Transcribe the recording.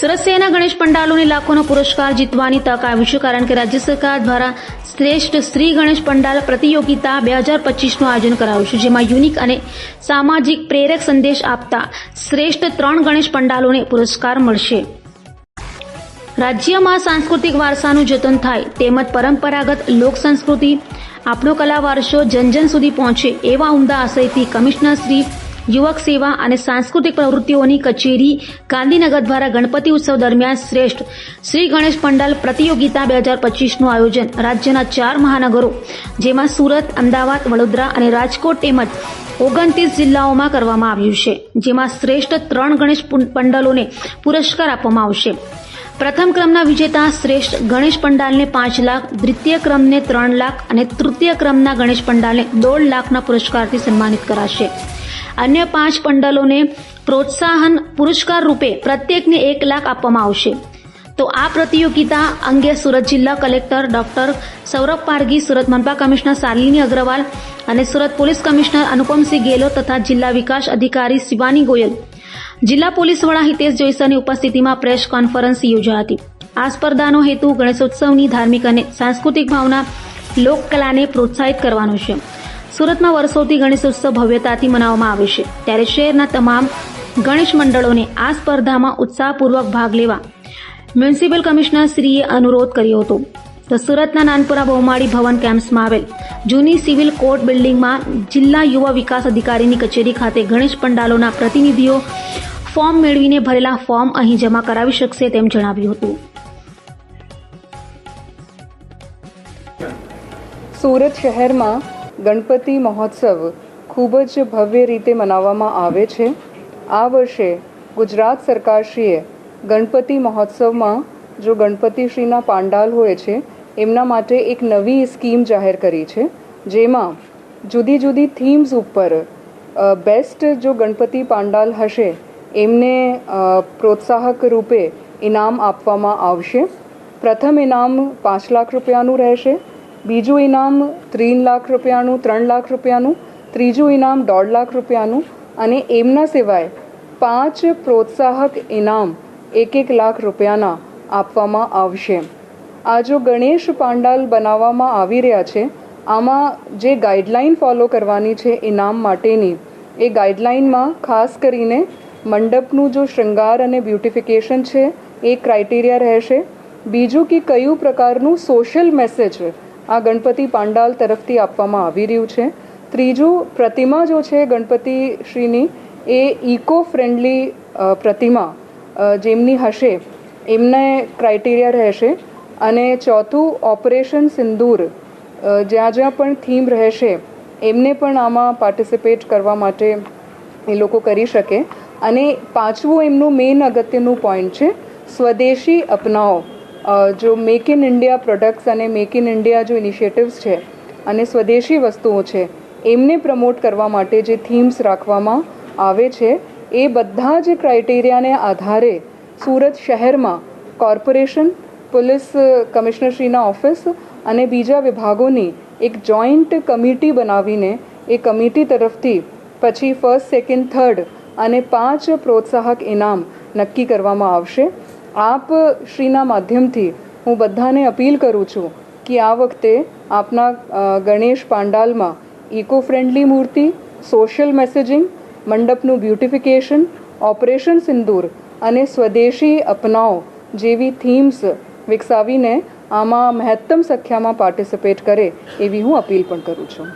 શહેરના ગણેશ પંડાલોને લાખોનો પુરસ્કાર જીતવાની તક આવી છે કારણ કે રાજ્ય સરકાર દ્વારા શ્રેષ્ઠ શ્રી ગણેશ પંડાલ પ્રતિયોગિતા બે હજાર પચીસનું આયોજન કરાયું છે, જેમાં યુનિક અને સામાજિક પ્રેરક સંદેશ આપતા શ્રેષ્ઠ ત્રણ ગણેશ પંડાલોને પુરસ્કાર મળશે. રાજ્યમાં સાંસ્કૃતિક વારસાનું જતન થાય તેમજ પરંપરાગત લોક સંસ્કૃતિ, આપણો કલા વારસો જનજન સુધી પહોંચે એવા ઉમદા આશયથી કમિશનર શ્રી યુવક સેવા અને સાંસ્કૃતિક પ્રવૃત્તિઓની કચેરી ગાંધીનગર દ્વારા ગણપતિ ઉત્સવ દરમિયાન શ્રેષ્ઠ. શ્રી ગણેશ પંડાલ પ્રતિયોગિતા બે હજાર પચીસનું આયોજન રાજ્યના ચાર મહાનગરો, જેમાં સુરત, અમદાવાદ, વડોદરા અને રાજકોટ તેમજ ઓગણત્રીસ જિલ્લાઓમાં કરવામાં આવ્યું છે, જેમાં શ્રેષ્ઠ ત્રણ ગણેશ પંડાલોને પુરસ્કાર આપવામાં આવશે. પ્રથમ ક્રમના વિજેતા શ્રેષ્ઠ ગણેશ પંડાલને પાંચ લાખ, દ્વિતીય ક્રમને ત્રણ લાખ અને તૃતીય ક્રમના ગણેશ પંડાલને દોઢ લાખના પુરસ્કારથી સન્માનિત કરાશે. અન્ય પાંચ પંડલોને પ્રોત્સાહન પુરસ્કાર રૂપે પ્રત્યેકને એક લાખ આપવામાં આવશે. તો આ પ્રતિયોગિતા અંગે સુરત જિલ્લા કલેક્ટર ડોક્ટર સૌરભ પારગી સુરત મનપા કમિશનર શાલિની અગ્રવાલ અને સુરત પોલીસ કમિશનર અનુપમસિંહ ગેહલોત તથા જિલ્લા વિકાસ અધિકારી શિવાની ગોયલ. જિલ્લા પોલીસ વડા હિતેશ જોઈસરની ઉપસ્થિતિમાં પ્રેસ કોન્ફરન્સ યોજાઈ હતી. આ સ્પર્ધાનો હેતુ ગણેશોત્સવની ધાર્મિક અને સાંસ્કૃતિક ભાવના લોકકલાને પ્રોત્સાહિત કરવાનો છે. સુરતમાં વર્ષોથી ગણેશ ઉત્સવ ભવ્યતાથી મનાવવામાં આવે છે. ત્યારે શહેરના તમામ ગણેશ મંડળોને આ સ્પર્ધામાં ઉત્સાહપૂર્વક ભાગ લેવા મ્યુનિસિપલ કમિશનર શ્રીએ અનુરોધ કર્યો હતો. તો સુરતના નાનપુરા બહુમાળી ભવન કેમ્પસમાં આવેલ જૂની સિવિલ કોર્ટ બિલ્ડિંગમાં જિલ્લા યુવા વિકાસ અધિકારીની કચેરી ખાતે ગણેશ પંડાલોના પ્રતિનિધિઓ ફોર્મ મેળવીને ભરેલા ફોર્મ અહીં જમા કરાવી શકશે તેમ જણાવ્યું હતું. સુરત શહેરમાં ગણપતિ મહોત્સવ ખૂબ જ ભવ્ય રીતે મનાવવામાં આવે છે. આ વર્ષે ગુજરાત સરકારશ્રીએ ગણપતિ મહોત્સવમાં જો ગણપતિશ્રીના પાંડાલ હોય છે, એમના માટે એક નવી સ્કીમ જાહેર કરી છે, જેમાં જુદી જુદી થીમ્સ ઉપર બેસ્ટ જો ગણપતિ પાંડાલ હશે, એમને પ્રોત્સાહક રૂપે ઇનામ આપવામાં આવશે. પ્રથમ ઇનામ પાંચ લાખ રૂપિયાનું રહેશે. બીજું ઇનામ ત્રણ લાખ રૂપિયાનું, ત્રણ લાખ રૂપિયાનું, ત્રીજું ઇનામ દોઢ લાખ રૂપિયાનું અને એમના સિવાય પાંચ પ્રોત્સાહક ઇનામ એક એક લાખ રૂપિયાના આપવામાં આવશે. આ જો ગણેશ પાંડાલ બનાવવામાં આવી રહ્યા છે, આમાં જે ગાઈડલાઈન ફોલો કરવાની છે ઇનામ માટેની, એ ગાઈડલાઈનમાં ખાસ કરીને મંડપનું જો શૃંગાર અને બ્યુટિફિકેશન છે, એ ક્રાઇટેરિયા રહેશે. બીજું કે કયું પ્રકારનું સોશિયલ મેસેજ આ ગણપતિ પાંડાલ તરફથી આપવામાં આવી રહ્યું છે. ત્રીજું પ્રતિમા જો છે ગણપતિ શ્રીની એ ઇકો ફ્રેન્ડલી પ્રતિમા જેમની હશે, એમને ક્રાઇટેરિયા રહેશે. અને ચોથું ઓપરેશન સિંદૂર જ્યાં જ્યાં પણ થીમ રહેશે, એમને પણ આમાં પાર્ટિસિપેટ કરવા માટે એ લોકો કરી શકે. અને પાંચમું એમનું મેઇન અગત્યનું પોઈન્ટ છે, સ્વદેશી અપનાવો. જો મેક ઇન ઇન્ડિયા પ્રોડક્ટ્સ અને મેક ઇન ઇન્ડિયા જો ઇનિશિયેટિવ્સ છે અને સ્વદેશી વસ્તુઓ છે, એમને પ્રમોટ કરવા માટે જે થીમ્સ રાખવામાં આવે છે, એ બધા જ ક્રાઇટેરિયાને આધારે સુરત શહેરમાં કોર્પોરેશન પોલીસ કમિશનરશ્રીના ઓફિસ અને બીજા વિભાગોની એક જોઈન્ટ કમિટી બનાવીને એ કમિટી તરફથી પછી ફર્સ્ટ સેકન્ડ થર્ડ અને પાંચ પ્રોત્સાહક ઇનામ નક્કી કરવામાં આવશે. આપ શ્રીના માધ્યમથી હું બધાને અપીલ કરું છું કે આ વખતે આપના ગણેશ પાંડાલમાં ઇકો ફ્રેન્ડલી મૂર્તિ, સોશિયલ મેસેજિંગ, મંડપનું બ્યુટિફિકેશન, ઓપરેશન સિંદૂર અને સ્વદેશી અપનાવ જેવી થીમ્સ વિકસાવીને આમાં મહત્તમ સંખ્યામાં પાર્ટિસિપેટ કરે એવી હું અપીલ પણ કરું છું.